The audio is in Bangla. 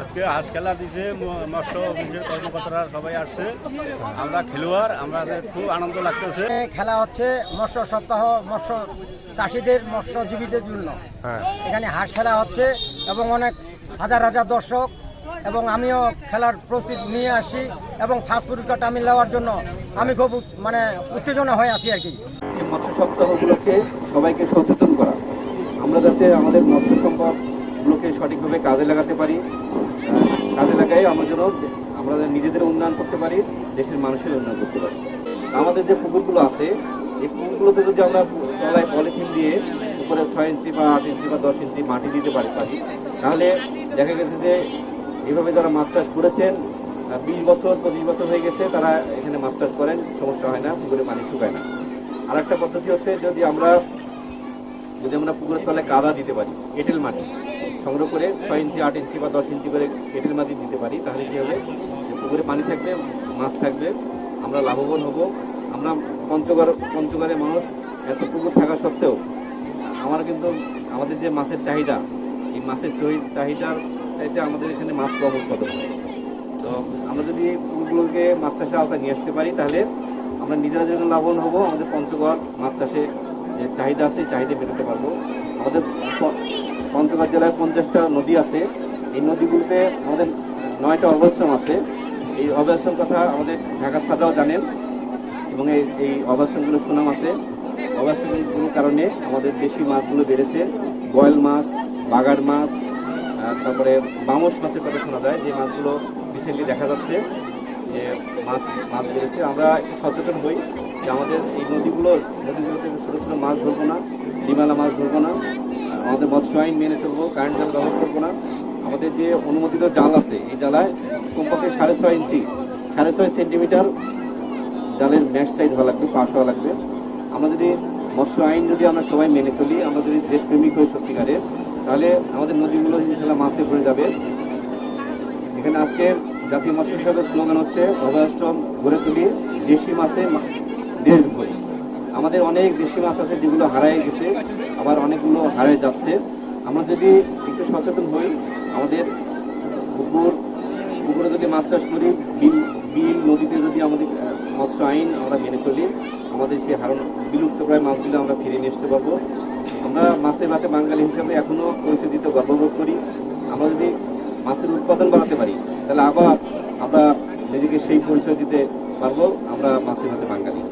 আজকে হাঁস খেলা দিছে মৎস্য অফিসের কর্মকর্তারা সবাই আসছে। আমরা খেলোয়াড় আমাদের খুব আনন্দ লাগতেছে। খেলা হচ্ছে মৎস্য সপ্তাহ মৎস্য চাষিদের মৎস্যজীবীদের জন্য। হ্যাঁ। এখানে হাঁস খেলা হচ্ছে এবং অনেক হাজার হাজার দর্শক এবং আমিও খেলার প্রস্তুতি নিয়ে আসি এবং ফার্স্ট পুরস্কারটা আমি নেওয়ার জন্য আমি খুব মানে উত্তেজনা হয়ে আছি আর কি। মৎস্য সপ্তাহ উপলক্ষে সবাইকে সচেতন করা। আমরা যাতে আমাদের মৎস্য সম্পদগুলোকে সঠিকভাবে কাজে লাগাতে পারি। কাজে লাগাই আমরা যেন আমরা নিজেদের উন্নয়ন করতে পারি, দেশের মানুষের উন্নয়ন করতে পারি। আমাদের যে পুকুরগুলো আছে, এই পুকুরগুলোতে যদি আমরা তলায় পলিথিন দিয়ে উপরে ছয় ইঞ্চি বা আট ইঞ্চি বা দশ ইঞ্চি মাটি দিতে পারি পারি, তাহলে দেখা গেছে যে এইভাবে যারা মাছ চাষ করেছেন বিশ বছর, পঁচিশ বছর হয়ে গেছে, তারা এখানে মাছ চাষ করেন, সমস্যা হয় না, পুকুরে পানি শুকায় না। আর একটা পদ্ধতি হচ্ছে যদি আমরা যদি আমরা পুকুরের তলায় কাদা দিতে পারি, এঁটেল মাটি সংগ্রহ করে ছয় ইঞ্চি, আট ইঞ্চি বা দশ ইঞ্চি করে এঁটেল মাটি দিতে পারি। তাহলে কী হবে? যে পুকুরে পানি থাকবে, মাছ থাকবে, আমরা লাভবান হব। আমরা পঞ্চগড়, পঞ্চগড়ের মানুষ, এত পুকুর থাকা সত্ত্বেও আমার কিন্তু আমাদের যে মাছের চাহিদা, এই মাছের চাহিদার চাইতে আমাদের এখানে মাছ কম উৎপাদন হয়। তো আমরা যদি পুকুরগুলোকে মাছ চাষের আওতায় নিয়ে আসতে পারি, তাহলে আমরা নিজেরা যেরকম লাভবান হব, আমাদের পঞ্চগড় মাছ চাষে যে চাহিদা আছে, চাহিদা মেটাতে পারব। আমাদের প- জেলায় পঞ্চাশটা নদী আছে। এই নদীগুলোতে আমাদের নয়টা অবস্থান আছে। এই অবস্থান কথা আমাদের ঢাকা সাদাও জানেন এবং এই এই সুনাম আছে। অবস্থানগুলোর কারণে আমাদের দেশি মাছগুলো বেড়েছে। বয়েল মাছ, বাগার মাছ তারপরে বামস মাছের কথা শোনা যায়। যে মাছগুলো রিসেন্টলি দেখা যাচ্ছে, যে মাছ মাছ বেড়েছে। আমরা একটু সচেতন হই যে আমাদের এই নদীগুলোর, নদীগুলোতে ছোটো ছোটো মাছ ধরবো না ডিমালা মাছ ধরবো না। আমাদের মৎস্য আইন মেনে চলবো কারেন্ট জাল ব্যবহার করব না। আমাদের যে অনুমোদিত জাল আছে, এই জালায় কমপক্ষে সাড়ে ছয় ইঞ্চি, সাড়ে ছয় সেন্টিমিটার জালের ম্যাশ সাইজ হওয়া লাগবে পাশ হওয়া লাগবে। আমরা যদি মৎস্য আইন যদি আমরা সবাই মেনে চলি, আমরা যদি দেশপ্রেমিক হই সত্যিকারের তাহলে আমাদের নদীগুলো ইনশাল্লাহ মাছে ভরে যাবে। এখানে আজকে জাতীয় মৎস্য সদস্য স্লোগান হচ্ছে অভয়াষ্টম গড়ে তুলি দেশি মাছে দেশ ভরি। আমাদের অনেক দেশি মাছ আছে যেগুলো হারায় গেছে, আবার অনেকগুলো হারায় যাচ্ছে। আমরা যদি একটু সচেতন হই, আমাদের পুকুর পুকুরে যদি মাছ চাষ করি, বিল বিল নদীতে যদি আমাদের মৎস্য আইন আমরা মেনে চলি, আমাদের সেই হারণ বিলুপ্ত প্রায় মাছগুলো আমরা ফিরে নিয়ে আসতে পারব। আমরা মাছের ভাতে বাঙালি হিসাবে এখনও পরিচয় দিতে গর্ববোধ করি। আমরা যদি মাছের উৎপাদন বাড়াতে পারি, তাহলে আবার আমরা নিজেকে সেই পরিচয় দিতে পারব, আমরা মাছের ভাতে বাঙালি।